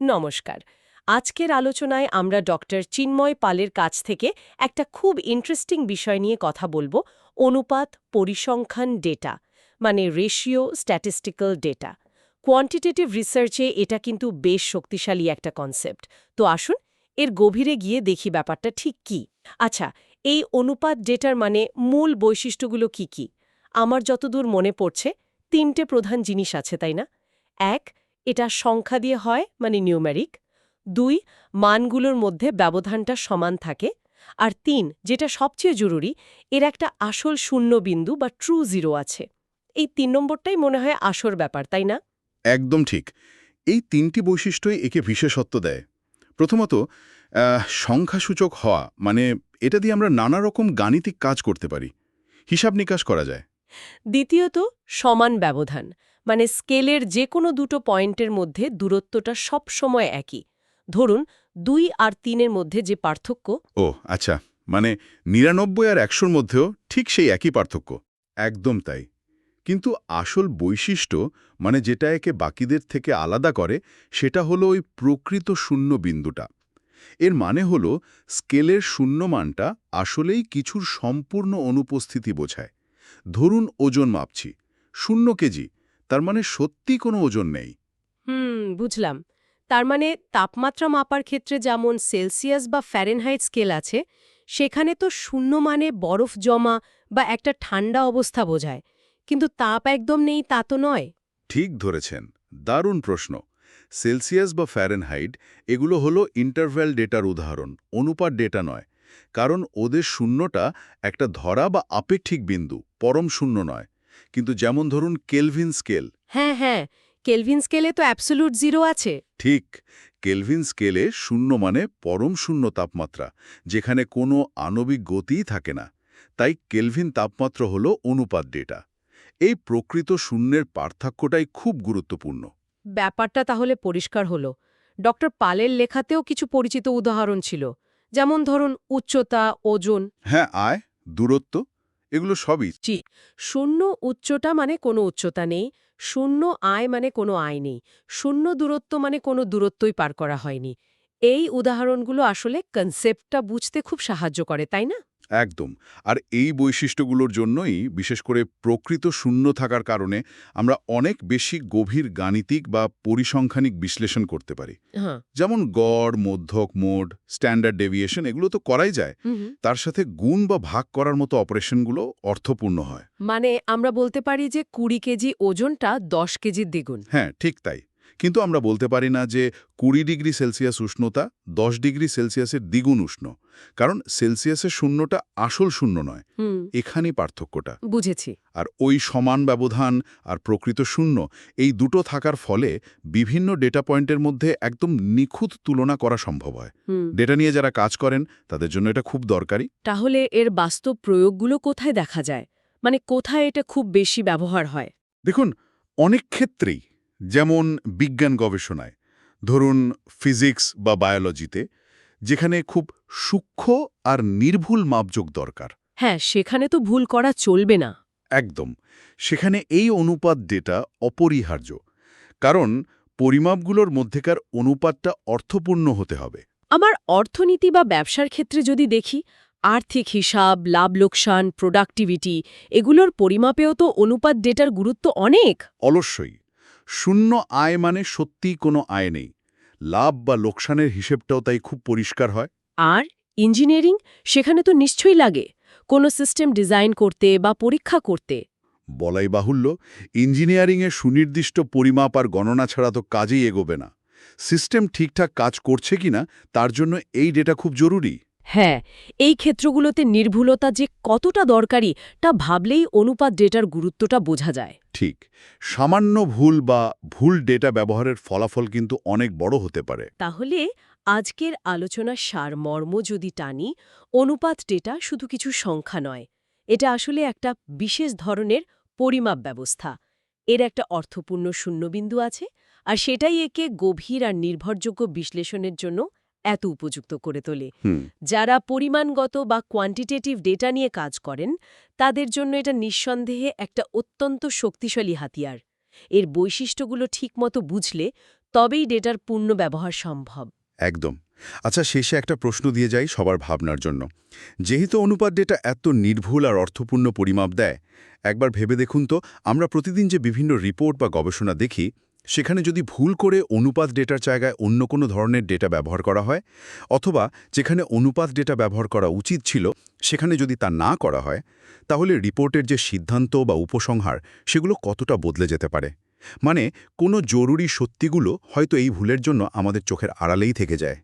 নমস্কার। আজকের আলোচনায় আমরা ডক্টর চিন্ময় পালের কাছ থেকে একটা খুব ইন্টারেস্টিং বিষয় নিয়ে কথা বলব, অনুপাত পরিসংখ্যান ডেটা মানে রেশিও স্ট্যাটিস্টিক্যাল ডেটা কোয়ান্টিটেটিভ রিসার্চে এটা কিন্তু বেশ শক্তিশালী একটা কনসেপ্ট তো আসুন, এর গভীরে গিয়ে দেখি ব্যাপারটা ঠিক কি। আচ্ছা এই অনুপাত ডেটার মানে মূল বৈশিষ্ট্যগুলো কি কি? আমার যতদূর মনে পড়ছে, তিনটে প্রধান জিনিস আছে, তাই না? এক এটা সংখ্যা দিয়ে হয় মানে নিউমেরিক দুই মানগুলোর মধ্যে ব্যবধানটা সমান থাকে। আর তিন যেটা সবচেয়ে জরুরি এর একটা আসল শূন্য বিন্দু বা ট্রু জিরো আছে। এই তিন নম্বরটাই মনে হয় আসর ব্যাপার তাই না? একদম ঠিক। এই তিনটি বৈশিষ্ট্যই একে বিশেষত্ব দেয়। প্রথমত সংখ্যাসূচক হওয়া মানে এটা দিয়ে আমরা নানা রকম গাণিতিক কাজ করতে পারি। হিসাব নিকাশ করা যায়। দ্বিতীয়ত সমান ব্যবধান। মানে স্কেলের যে কোনো দুটো পয়েন্টের মধ্যে দূরত্বটা সব সময় একই। ধরুন, দুই আর তিনের মধ্যে যে পার্থক্য। ও আচ্ছা মানে নিরানব্বই আর একশোর মধ্যেও ঠিক সেই একই পার্থক্য। একদম তাই। কিন্তু আসল বৈশিষ্ট্য মানে যেটা একে বাকিদের থেকে আলাদা করে, সেটা হলো ওই প্রকৃত শূন্য বিন্দুটা। এর মানে হল, স্কেলের শূন্য মানটা আসলেই কিছুর সম্পূর্ণ অনুপস্থিতি বোঝায়। ধরুন, ওজন মাপছি। শূন্য কেজি তার মানে সত্যি কোনো ওজন নেই। হুম বুঝলাম। তার মানে তাপমাত্রা মাপার ক্ষেত্রে যেমন সেলসিয়াস বা ফ্যারেনহাইট স্কেল আছে সেখানে তো শূন্য মানে বরফ জমা বা একটা ঠান্ডা অবস্থা বোঝায়। কিন্তু তাপ একদম নেই তা তো নয়। ঠিক ধরেছেন। দারুণ প্রশ্ন। সেলসিয়াস বা ফ্যারেনহাইট এগুলো হলো ইন্টারভ্যাল ডেটার উদাহরণ অনুপাত ডেটা নয়। কারণ ওদের শূন্যটা একটা ধরা বা আপেক্ষিক বিন্দু পরম শূন্য নয়। কিন্তু যেমন ধরুন কেলভিন স্কেল হ্যাঁ হ্যাঁ কেলভিন স্কেলে তো অ্যাবসোলুট জিরো আছে। ঠিক কেলভিন স্কেলে শূন্য মানে পরম শূন্য তাপমাত্রা যেখানে কোনো আণবিক গতিই থাকে না। তাই কেলভিন তাপমাত্রা হল অনুপাত ডেটা। এই প্রকৃত শূন্যের পার্থক্যটাই খুব গুরুত্বপূর্ণ। ব্যাপারটা তাহলে পরিষ্কার হলো। ডক্টর পালের লেখাতেও কিছু পরিচিত উদাহরণ ছিল। যেমন ধরুন উচ্চতা ওজন। হ্যাঁ আয় দূরত্ব। এগুলো সবই জি, শূন্য উচ্চতা মানে কোনো উচ্চতা নেই, শূন্য আয় মানে কোনো আয় নেই, শূন্য দূরত্ব মানে কোনো দূরত্বই পার করা হয়নি। এই উদাহরণগুলো আসলে কনসেপ্টটা বুঝতে খুব সাহায্য করে, তাই না? একদম। আর এই বৈশিষ্ট্যগুলোর জন্যই বিশেষ করে প্রকৃত শূন্য থাকার কারণে আমরা অনেক বেশি গভীর গাণিতিক বা পরিসংখ্যানিক বিশ্লেষণ করতে পারি। হ্যাঁ। যেমন গড় মধ্যক মোড স্ট্যান্ডার্ড ডেভিয়েশন এগুলো তো করাই যায়। তার সাথে গুণ বা ভাগ করার মতো অপারেশনগুলো অর্থপূর্ণ হয়। মানে আমরা বলতে পারি যে কুড়ি কেজি ওজনটা দশ কেজির দ্বিগুণ। হ্যাঁ ঠিক তাই। কিন্তু আমরা বলতে পারি না যে কুড়ি ডিগ্রি সেলসিয়াস উষ্ণতা দশ ডিগ্রি সেলসিয়াসের দ্বিগুণ উষ্ণ কারণ সেলসিয়াসের শূন্যটা আসল শূন্য নয় এখানেই পার্থক্যটা। বুঝেছি। আর ওই সমান ব্যবধান আর প্রকৃত শূন্য এই দুটো থাকার ফলে বিভিন্ন ডেটা পয়েন্টের মধ্যে একদম নিখুঁত তুলনা করা সম্ভব হয়। ডেটা নিয়ে যারা কাজ করেন তাদের জন্য এটা খুব দরকারি। তাহলে এর বাস্তব প্রয়োগগুলো কোথায় দেখা যায়? মানে কোথায় এটা খুব বেশি ব্যবহার হয়? দেখুন অনেক ক্ষেত্রেই যেমন বিজ্ঞান গবেষণায় ধরুন ফিজিক্স বা বায়োলজিতে যেখানে খুব সূক্ষ্ম আর নির্ভুল মাপযোগ দরকার। হ্যাঁ সেখানে তো ভুল করা চলবে না। একদম। সেখানে এই অনুপাত ডেটা অপরিহার্য কারণ পরিমাপগুলোর মধ্যেকার অনুপাতটা অর্থপূর্ণ হতে হবে। আমার অর্থনীতি বা ব্যবসার ক্ষেত্রে যদি দেখি আর্থিক হিসাব লাভ লোকসান প্রোডাক্টিভিটি এগুলোর পরিমাপেও তো অনুপাত ডেটার গুরুত্ব অনেক। অলস্যই শূন্য আয় মানে সত্যিই কোনো আয় নেই। লাভ বা লোকসানের হিসেবটাও তাই খুব পরিষ্কার হয়। আর ইঞ্জিনিয়ারিং সেখানে তো নিশ্চয়ই লাগে। কোনো সিস্টেম ডিজাইন করতে বা পরীক্ষা করতে। বলাই বাহুল্য ইঞ্জিনিয়ারিংয়ে সুনির্দিষ্ট পরিমাপ আর গণনা ছাড়া তো কাজেই এগোবে না। সিস্টেম ঠিকঠাক কাজ করছে কিনা তার জন্য এই ডেটা খুব জরুরি। হ্যাঁ এই ক্ষেত্রগুলোতে নির্ভুলতা যে কতটা দরকারি তা ভাবলেই অনুপাত ডেটার গুরুত্বটা বোঝা যায়। ঠিক সামান্য ভুল বা ভুল ডেটা ব্যবহারের ফলাফল কিন্তু অনেক বড় হতে পারে। তাহলে আজকের আলোচনার সারমর্ম যদি টানি অনুপাত ডেটা শুধু কিছু সংখ্যা নয় এটা আসলে একটা বিশেষ ধরনের পরিমাপ ব্যবস্থা। এর একটা অর্থপূর্ণ শূন্যবিন্দু আছে আর সেটাই একে গভীর আর নির্ভরযোগ্য বিশ্লেষণের জন্য এত উপযুক্ত করে তোলে। যারা পরিমাণগত বা কোয়ান্টিটেটিভ ডেটা নিয়ে কাজ করেন তাদের জন্য এটা নিঃসন্দেহে একটা অত্যন্ত শক্তিশালী হাতিয়ার। এর বৈশিষ্ট্যগুলো ঠিকমতো বুঝলে তবেই ডেটার পূর্ণ ব্যবহার সম্ভব। একদম। আচ্ছা শেষে একটা প্রশ্ন দিয়ে যাই সবার ভাবনার জন্য। যেহেতু অনুপাত ডেটা এত নির্ভুল আর অর্থপূর্ণ পরিমাপ দেয় একবার ভেবে দেখুন তো আমরা প্রতিদিন যে বিভিন্ন রিপোর্ট বা গবেষণা দেখি সেখানে যদি ভুল করে অনুপাত ডেটার জায়গায় অন্য কোনো ধরনের ডেটা ব্যবহার করা হয়, অথবা যেখানে অনুপাত ডেটা ব্যবহার করা উচিত ছিল, সেখানে যদি তা না করা হয়, তাহলে রিপোর্টের যে সিদ্ধান্ত বা উপসংহার, সেগুলো কতটা বদলে যেতে পারে? মানে কোনো জরুরি সত্যিগুলো হয়তো এই ভুলের জন্য আমাদের চোখের আড়ালেই থেকে যায়।